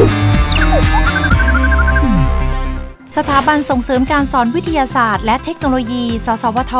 Música สถาบันส่งเสริมการสอนวิทยาศาสตร์และเทคโนโลยี สสวท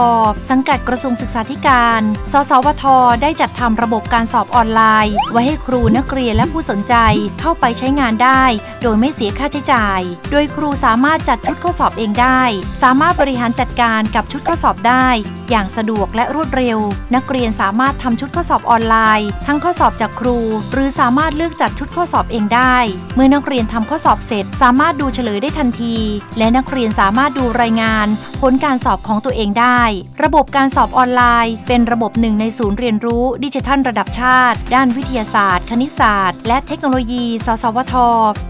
สังกัดกระทรวงศึกษาธิการ สสวท ได้จัดทำระบบการสอบออนไลน์ ไว้ให้ครูนักเรียนและผู้สนใจเข้าไปใช้งานได้ โดยไม่เสียค่าใช้จ่าย โดยครูสามารถจัดชุดข้อสอบเองได้ สามารถบริหารจัดการกับชุดข้อสอบได้ อย่างสะดวกและรวดเร็ว นักเรียนสามารถทำชุดข้อสอบออนไลน์ ทั้งข้อสอบจากครู หรือสามารถเลือกจัดชุดข้อสอบเองได้ เมื่อนักเรียนทำข้อสอบเสร็จ สามารถดูเฉลยได้ทันทีและนักเรียนสามารถดูรายงาน ผลการสอบของตัวเองได้ ระบบการสอบออนไลน์ เป็นระบบหนึ่งในศูนย์เรียนรู้ดิจิทัลระดับชาติ ด้านวิทยาศาสตร์ คณิตศาสตร์ และเทคโนโลยี สสวท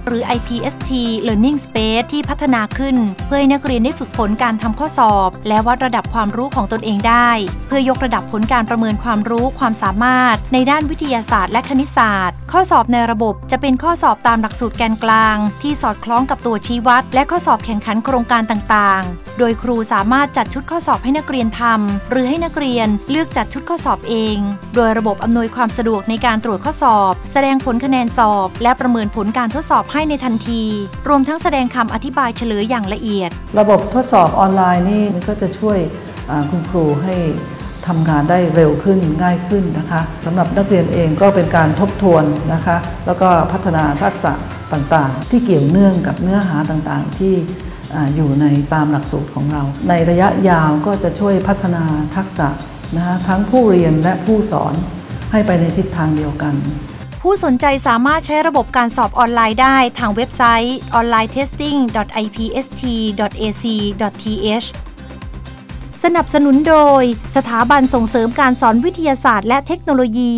หรือ IPST Learning Space ที่พัฒนาขึ้น เพื่อให้นักเรียนได้ฝึกฝนการทำข้อสอบ และวัดระดับความรู้ของตนเองได้ เพื่อยกระดับผลการประเมินความรู้ความสามารถ ในด้านวิทยาศาสตร์ และคณิตศาสตร์ ข้อสอบในระบบจะเป็นข้อสอบตามหลักสูตรแกนกลาง ที่สอดคล้องกับตัวชี้วัด และข้อสอบแข่งขันโครงการต่างๆ โดยครูสามารถจัดชุดข้อสอบให้นักเรียนทำหรือให้นักเรียนเลือกจัดชุดข้อสอบเอง โดยระบบอำนวยความสะดวกในการตรวจข้อสอบ แสดงผลคะแนนสอบ และประเมินผลการทดสอบให้ในทันที รวมทั้งแสดงคำอธิบายเฉลยอย่างละเอียด ระบบทดสอบออนไลน์นี่ก็จะช่วยคุณครูให้ทำงานได้เร็วขึ้นง่ายขึ้นนะคะสำหรับนักเรียนเองก็เป็นการทบทวนนะคะ แล้วก็พัฒนาทักษะ ต่างๆ ที่เกี่ยวเนื่องกับเนื้อหาต่างๆ ที่อยู่ในตามหลักสูตรของเรา ในระยะยาวก็จะช่วยพัฒนาทักษะนะะทั้งผู้เรียนและผู้สอนให้ไปในทิศทางเดียวกัน ผู้สนใจสามารถใช้ระบบการสอบออนไลน์ได้ทางเว็บไซต์ onlinetesting.ipst.ac.th สนับสนุนโดย สถาบันส่งเสริมการสอนวิทยาศาสตร์และเทคโนโลยี